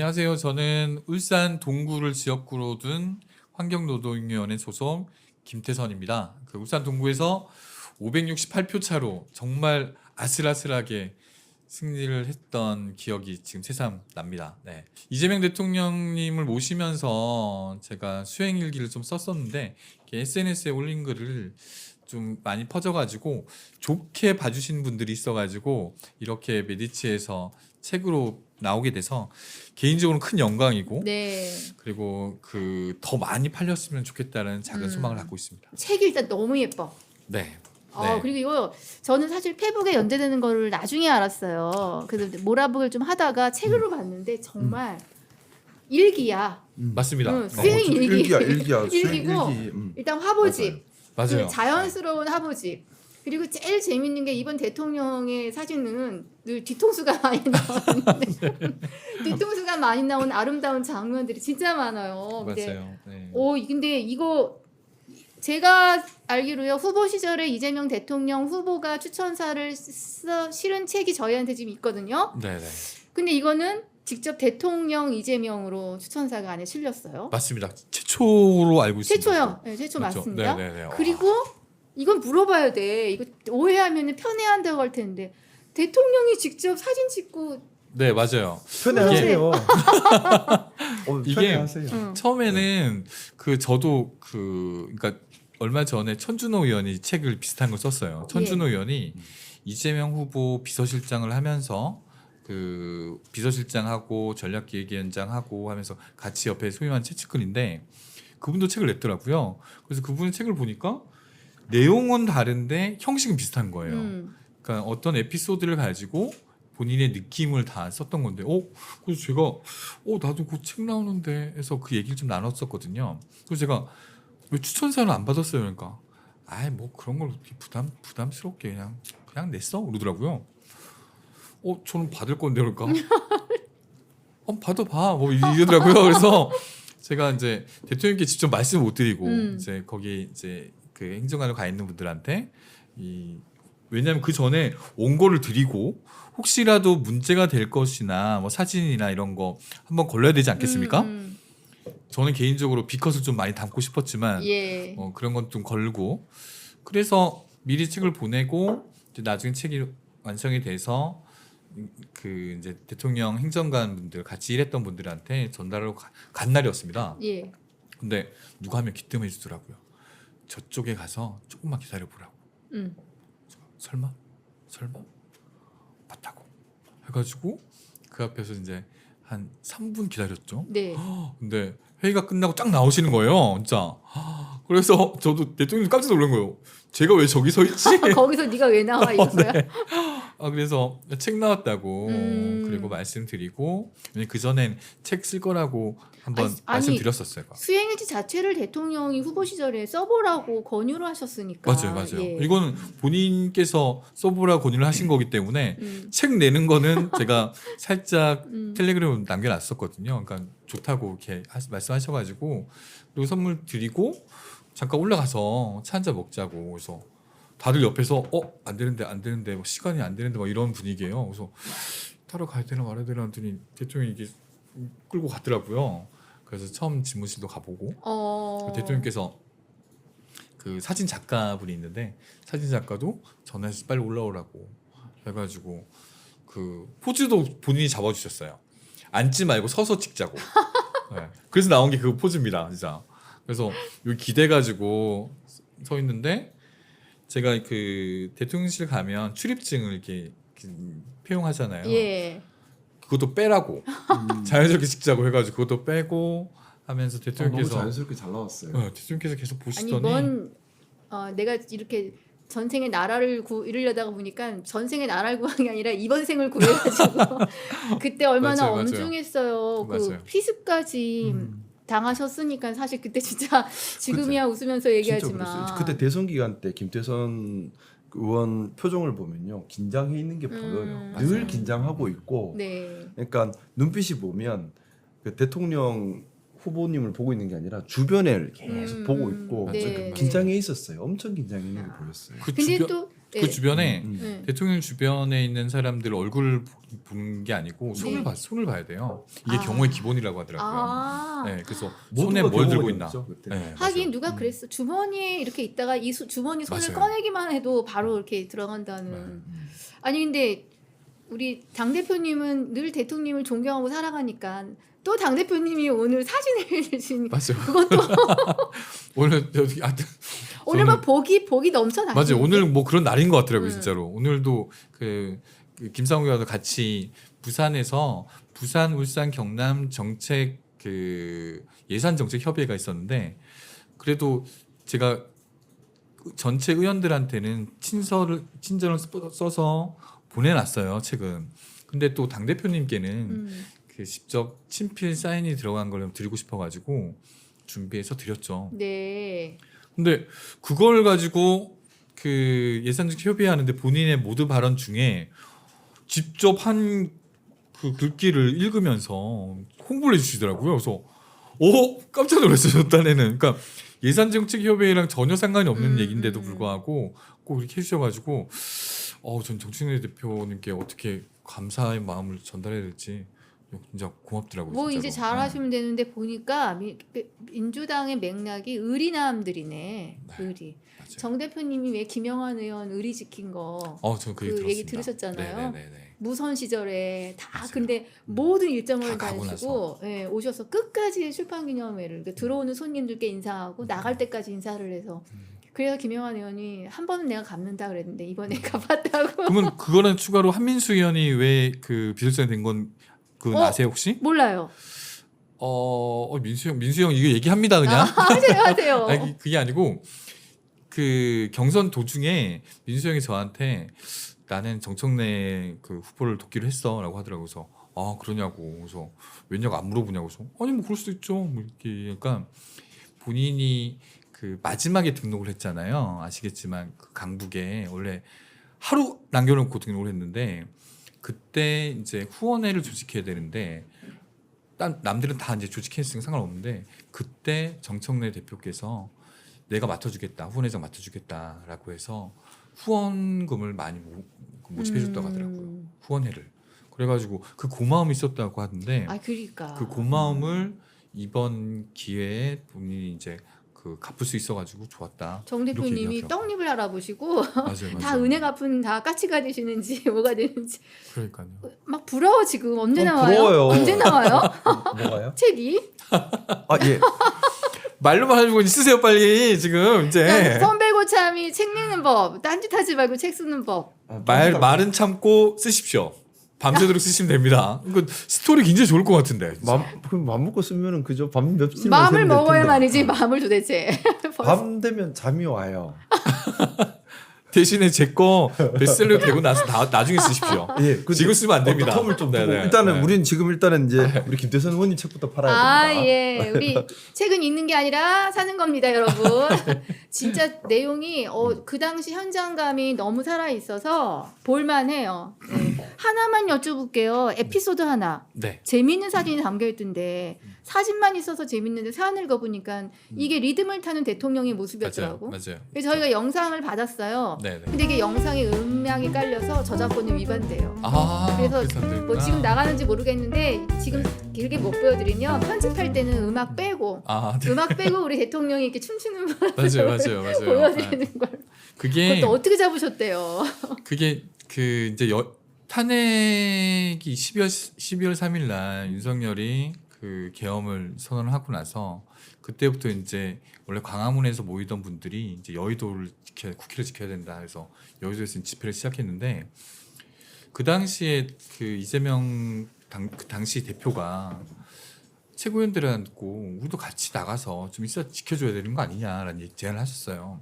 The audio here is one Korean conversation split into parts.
안녕하세요. 저는 울산 동구를 지역구로 둔 환경노동위원회 소속 김태선입니다. 그 울산 동구에서 568표 차로 정말 아슬아슬하게 승리를 했던 기억이 지금 새삼 납니다. 네. 이재명 대통령님을 모시면서 제가 수행 일기를 좀 썼었는데 SNS에 올린 글을 좀 많이 퍼져가지고 좋게 봐주신 분들이 있어가지고 이렇게 메디치에서 책으로 나오게 돼서 개인적으로 큰 영광이고 네. 그리고 그 더 많이 팔렸으면 좋겠다는 작은 음. 소망을 갖고 있습니다. 책이 일단 너무 예뻐. 네. 어, 네. 그리고 이거 저는 사실 페북에 연재되는 거를 나중에 알았어요. 그래서 몰아보기를 좀 하다가 책으로 음. 봤는데 정말 일기야. 맞습니다. 응, 어, 수행 어, 일기. 일기야 일기야 일기고 일기 음. 일단 화보집. 맞아요. 그 자연스러운 화보집. 그리고 제일 재밌는 게 이번 대통령의 사진은 늘 뒤통수가 많이 나오는데 뒤통수가 많이 나온 아름다운 장면들이 진짜 많아요. 맞아요. 네. 오 근데 이거 제가 알기로요 후보 시절에 이재명 대통령 후보가 추천사를 써, 실은 책이 저희한테 지금 있거든요. 네, 네. 근데 이거는 직접 대통령 이재명으로 추천사가 안에 실렸어요. 맞습니다. 최초로 알고 있습니다. 최초요. 네, 최초 그렇죠. 맞습니다. 네, 네, 네. 그리고 이건 물어봐야 돼. 이거 오해하면 편애한다고 할 텐데 대통령이 직접 사진 찍고 네, 맞아요. 편애하세요. 어, 이게- 편애하세요. 응. 처음에는 그 저도 그 그러니까 얼마 전에 천준호 의원이 책을 비슷한 걸 썼어요. 천준호 예. 의원이 이재명 후보 비서실장을 하면서 그 비서실장하고 전략기획위원장하고 하면서 같이 옆에 소유한 채찍근인데 그분도 책을 냈더라고요. 그래서 그분의 책을 보니까 내용은 다른데 형식은 비슷한 거예요. 음. 그러니까 어떤 에피소드를 가지고 본인의 느낌을 다 썼던 건데, 어, 그래서 제가, 어, 나도 그 책 나오는데 해서 그 얘기를 좀 나눴었거든요. 그래서 제가 왜 추천사를 안 받았어요? 그러니까, 아이, 뭐 그런 걸 어떻게 부담, 부담스럽게 그냥, 그냥 냈어? 그러더라고요. 어, 저는 받을 건데, 그럴까? 어, 받아봐. 뭐 이러더라고요. 그래서 제가 이제 대통령께 직접 말씀을 못 드리고, 음. 이제 거기 이제 그 행정관으로 가 있는 분들한테 이 왜냐하면 그 전에 원고를 드리고 혹시라도 문제가 될 것이나 뭐 사진이나 이런 거 한번 걸러야 되지 않겠습니까? 음, 저는 개인적으로 비컷을 좀 많이 담고 싶었지만 음. 예. 어, 그런 건 좀 걸고 그래서 미리 책을 보내고 이제 나중에 책이 완성이 돼서 그 이제 대통령 행정관 분들 같이 일했던 분들한테 전달을 가- 간 날이었습니다. 예. 근데 누가 하면 기뜸해 주더라고요. 저쪽에 가서 조금만 기다려 보라고. 음. 설마? 설마? 맞다고. 해가지고 그 앞에서 이제 한 3분 기다렸죠. 네. 근데 회의가 끝나고 쫙 나오시는 거예요, 진짜. 그래서 저도 대통령 깜짝 놀란 거예요. 제가 왜 저기 서 있지? 거기서 네가 왜 나와 이거야? 아 그래서 책 나왔다고 음. 그리고 말씀드리고 그 전엔 책 쓸 거라고 한번 아니, 아니, 말씀드렸었어요. 수행일지 자체를 대통령이 후보 시절에 써보라고 권유를 하셨으니까. 맞아요, 맞아요. 예. 이거는 본인께서 써보라 권유를 하신 거기 때문에 음. 책 내는 거는 제가 살짝 음. 텔레그램 남겨놨었거든요. 그러니까 좋다고 이렇게 하- 말씀하셔가지고 그리고 선물 드리고 잠깐 올라가서 차 한잔 먹자고 그래서 다들 옆에서 어 안 되는데 안 되는데 뭐 시간이 안 되는데 막 이런 분위기예요. 그래서 타러 가야 되나 말아야 되나 하더니 대통령이 이게 끌고 갔더라고요. 그래서 처음 집무실도 가보고 어. 그 대통령께서 그 사진 작가분이 있는데 사진 작가도 전화해서 빨리 올라오라고 해가지고 그 포즈도 본인이 잡아주셨어요. 앉지 말고 서서 찍자고. 네. 그래서 나온 게 그 포즈입니다, 진짜. 그래서 여기 기대가지고 서 있는데 제가 그 대통령실 가면 출입증을 이렇게 그 폐용하잖아요. 예. 그것도 빼라고 음. 자연스럽게 찍자고 해가지고 그것도 빼고 하면서 어, 너무 대통령께서 자연스럽게 잘 나왔어요. 어, 대통령께서 계속 아니 보시더니 뭔 어, 내가 이렇게 전생의 나라를 구, 이루려다가 보니까 전생의 나라를 구한 게 아니라 이번 생을 구해가지고 그때 얼마나 맞아요, 맞아요. 엄중했어요. 그 맞아요. 피습까지 음. 당하셨으니까 사실 그때 진짜 지금이야 웃으면서 얘기하지만. 그때 대선 기간 때 김태선 의원 표정을 보면요 긴장해 있는 게 보여요. 음. 늘 맞아요. 긴장하고 있고, 네. 그러니까 눈빛이 보면 그 대통령 후보님을 보고 있는 게 아니라 주변을 계속 음, 보고 음. 있고 네. 긴장해 있었어요. 엄청 긴장해 있는 게 보였어요. 그 근데 주변- 또 네. 그 주변에 음. 네. 대통령 주변에 있는 사람들 얼굴을 보- 보는 게 아니고 손을 네. 봐 손을 봐야 돼요. 이게 아. 경호의 기본이라고 하더라고요. 아. 네, 그래서 모두가 손에 뭘 들고 있나. 그때. 네, 하긴 맞아요. 누가 음. 그랬어 주머니에 이렇게 있다가 이 수- 주머니 손을 맞아요. 꺼내기만 해도 바로 이렇게 들어간다는 네. 아니 근데 우리 당 대표님은 늘 대통령을 존경하고 살아가니까 또 당 대표님이 오늘 사진을 주신 맞아요. 그것도 오늘 여기 하여튼 오늘 막 복이 복이 넘쳐나 맞아요. 오늘 뭐 그런 날인 것 같더라고요, 음. 진짜로. 오늘도 그, 그 김상우 의원과 같이 부산에서 부산, 울산, 경남 정책 그 예산 정책 협의회가 있었는데 그래도 제가 전체 의원들한테는 친서를 친절을 써- 써서 보내놨어요 책은. 근데 또 당 대표님께는 음. 그 직접 친필 사인이 들어간 걸 드리고 싶어가지고 준비해서 드렸죠. 네. 근데 그걸 가지고 그 예산적 협의하는데 본인의 모두 발언 중에 직접 한 그 글귀를 읽으면서 홍보를 해주시더라고요. 그래서 오 깜짝 놀랐어요. 딴에는 그러니까 예산정책 협의회랑 전혀 상관이 없는 음, 얘기인데도 음, 음. 불구하고 꼭 이렇게 해주셔가지고 어 전 정치인의 대표님께 어떻게 감사의 마음을 전달해야 될지 진짜 고맙더라고요. 뭐 진짜로. 이제 잘 하시면 되는데 보니까 미- 민주당의 맥락이 의리남들이네. 네. 의리. 맞아요. 정 대표님이 왜 김영환 의원 의리 지킨 거 어, 저는 그, 그 얘기. 들으셨잖아요. 네네네. 무선 시절에 다 맞아요. 근데 모든 일정을 다 다니시고 예, 오셔서 끝까지 출판 기념회를 그 들어오는 손님들께 인사하고 나갈 때까지 인사를 해서 음. 그래서 김영환 의원이 한 번은 내가 갚는다 그랬는데 이번에 갚았다고 그러면 그거는 추가로 한민수 의원이 왜 그 비서실장 된건 그 어? 아세요 혹시? 몰라요. 어, 어, 민수 형 민수 형 이거 얘기합니다 그냥. 아, 하세요 하세요. 아니 그게 아니고 그 경선 도중에 민수 형이 저한테 나는 정청래 그 후보를 돕기로 했어라고 하더라고요. 그래서 아 그러냐고 그래서 왜냐고 안 물어보냐고 그래서 아니 뭐 그럴 수도 있죠. 뭐 이렇게 그러니까 본인이 그 마지막에 등록을 했잖아요. 아시겠지만 그 강북에 원래 하루 남겨놓고 등록을 했는데 그때 이제 후원회를 조직해야 되는데 딴 남들은 다 이제 조직했으니까 상관없는데 그때 정청래 대표께서 내가 맡아주겠다 후원회장 맡아주겠다라고 해서 후원금을 많이 모, 모집해줬다고 하더라고요 음. 후원회를 그래가지고 그 고마움이 있었다고 하는데 아 그러니까. 그 고마움을 이번 기회에 본인이 이제 그 갚을 수 있어가지고 좋았다 정 대표님이. 떡잎을 알아보시고 맞아요 맞아요 다 은혜 갚은 다 까치가 되시는지 뭐가 되는지 그러니까요 막 부러워 지금 언제 어, 나와요? 부러워요. 언제 나와요? 뭐가요? 책이? 아 예. 말로만 하시고 쓰세요 빨리 지금 이제 그러니까 선배고참이 책 내는 법, 딴짓하지 말고 책 쓰는 법. 아, 말 말은 참고 쓰십시오. 밤새도록 쓰시면 됩니다. 이거 스토리 굉장히 좋을 것 같은데. 진짜. 맘 그럼 맘 먹고 쓰면은 그저 밤 며칠 마음을 먹어야만이지 마음을 도대체. 밤 되면 잠이 와요. 대신에 제 거 베스트셀러 되고 나서 나, 나중에 쓰십시오. 예. 그 지금 쓰면 안 됩니다. 텀을 좀 두고 네네. 일단은 네. 우리는 지금 일단은 이제 우리 김대선 의원님 책부터 팔아야 아 됩니다. 예, 우리 책은 읽는 게 아니라 사는 겁니다, 여러분. 진짜 내용이 어, 그 당시 현장감이 너무 살아 있어서 볼만 해요. 네. 하나만 여쭤볼게요. 에피소드 하나. 네. 재밌는 사진이 담겨 있던데 사진만 있어서 재밌는데 사안을 읽어보니까 이게 리듬을 타는 대통령의. 모습이었더라고. 맞아요. 그래서 저희가 영상을 받았어요. 네네. 근데 이게 영상에 음향이 깔려서 저작권이 위반돼요. 아 그래서. 뭐 지금 나가는지 모르겠는데 지금 길게 못 보여드리면 편집할 때는 음악 빼고 아 네. 음악 빼고 우리 대통령이 이렇게 춤추는 걸 맞아요, 맞아요, 맞아요. 네. 보여드리는 걸 그게 그것도 어떻게 잡으셨대요? 그게 그 이제 여, 탄핵이 12월 12월 3일 날 윤석열이 그 계엄을 선언을 하고 나서 그때부터 이제 원래 광화문에서 모이던 분들이 이제 여의도를 지켜 국회를 지켜야 된다 해서 여의도에서 집회를 시작했는데 그 당시에 그 이재명 당, 그 당시 대표가 최고위원들한테 우리도 같이 나가서 좀 있어 지켜줘야 되는 거 아니냐라는 제안을 하셨어요.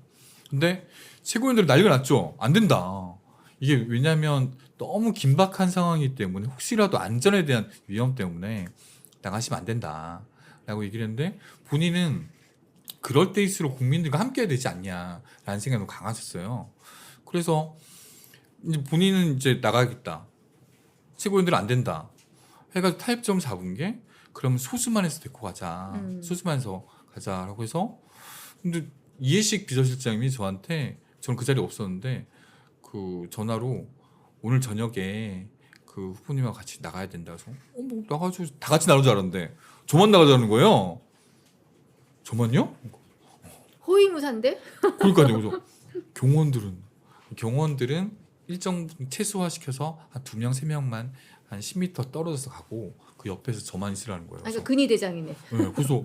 근데 최고위원들 난리가 났죠. 안 된다. 이게 왜냐하면 너무 긴박한 상황이기 때문에 혹시라도 안전에 대한 위험 때문에 나가시면 안 된다라고 얘기를 했는데 본인은 그럴 때일수록 국민들과 함께해야 되지 않냐라는 생각이 너무 강하셨어요. 그래서 이제 본인은 이제 나가겠다. 최고위원들은 안 된다. 해가지고 타협점 잡은 게 그러면 소수만 해서 데리고 가자. 음. 소수만 해서 가자라고 해서 근데 이해식 비서실장님이 저한테 저는 그 자리에 없었는데 그 전화로 오늘 저녁에 그 후보님하고 같이 나가야 된다 그래서 어 뭐 나가죠 다 같이 나올 줄 알았는데 저만 나가자는 거예요. 저만요? 호위무사인데? 그러니까요. 그래서 경호원들은 경호원들은 일정 부분 최소화 시켜서 한 두 명 세 명만 한 10m 떨어져서 가고 그 옆에서 저만 있으라는 거예요. 아, 그래서 그 근위 대장이네. 네, 그래서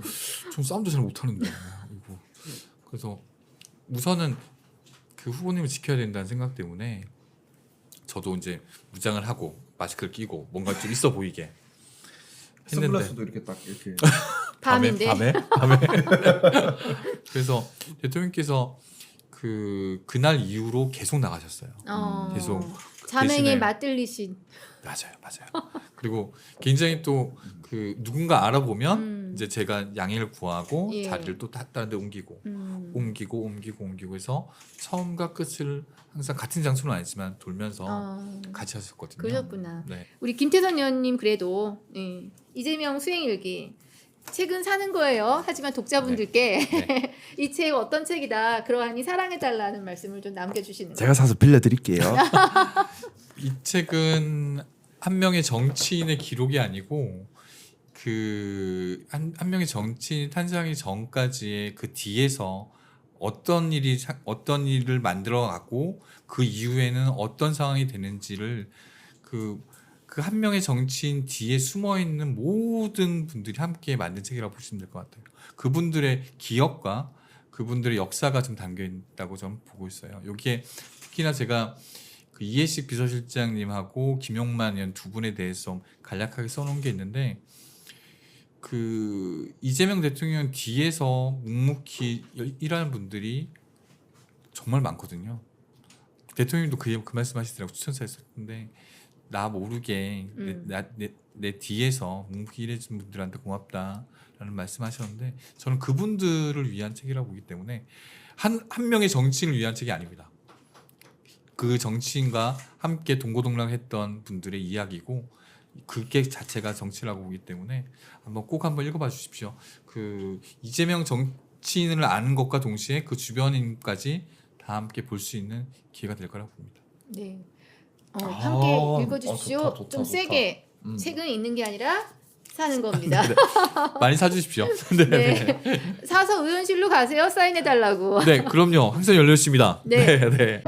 전 싸움도 잘 못하는데 이거 그래서 우선은 그 후보님을 지켜야 된다는 생각 때문에 저도 이제 무장을 하고 마스크를 끼고 뭔가 좀 있어 보이게 했는데 선글라스도 이렇게 딱 이렇게 밤인데. 밤에 밤에 그래서 대통령께서 그 그날 이후로 계속 나가셨어요. 어, 계속 자맹에 대신에- 맞들리신. 맞아요, 맞아요. 그리고 굉장히 또 그 누군가 알아보면 음. 이제 제가 양해를 구하고 예. 자리를 또 다- 다른 데 옮기고 음. 옮기고 옮기고 옮기고 해서 처음과 끝을 항상 같은 장소는 아니지만 돌면서 어, 같이 하셨거든요. 그러셨구나. 네. 우리 김태선 의원님 그래도 예, 이재명 수행일기 책은 사는 거예요. 하지만 독자분들께 네. 이책 어떤 책이다. 그러하니 사랑해달라는 말씀을 좀 남겨주시는. 제가 사서 빌려드릴게요. 이 책은 한 명의 정치인의 기록이 아니고 그 한 한 명의 정치인 탄생하기 전까지의 그 뒤에서 어떤 일이 사- 어떤 일을 만들어 가고 그 이후에는 어떤 상황이 되는지를 그 그 한 명의 정치인 뒤에 숨어 있는 모든 분들이 함께 만든 책이라고 보시면 될 것 같아요. 그분들의 기억과 그분들의 역사가 좀 담겨 있다고 저는 보고 있어요. 여기에 특히나 제가 그 이해식 비서실장님하고 김용만 두 분에 대해서 간략하게 써놓은 게 있는데 그 이재명 대통령 뒤에서 묵묵히 일하는 분들이 정말 많거든요. 대통령도 그, 그 말씀하시더라고 추천사 했었는데 나 모르게 내, 음. 나, 내, 내 뒤에서 묵묵히 일해준 분들한테 고맙다라는 말씀하셨는데 저는 그분들을 위한 책이라고 보기 때문에 한, 한 명의 정치인을 위한 책이 아닙니다. 그 정치인과 함께 동고동락했던 분들의 이야기고 그게 자체가 정치라고 보기 때문에 한번 꼭 한번 읽어봐 주십시오. 그 이재명 정치인을 아는 것과 동시에 그 주변인까지 다 함께 볼 수 있는 기회가 될 거라고 봅니다. 네. 어, 아, 함께 어, 읽어주십시오. 좋다, 좋다, 좀 좋다. 세게 음. 책은 있는 게 아니라 사는 겁니다. 많이 사주십시오. 네, 네. 네. 사서 의원실로 가세요. 사인해 달라고. 네, 그럼요. 항상 열려 있습니다. 네. 네, 네.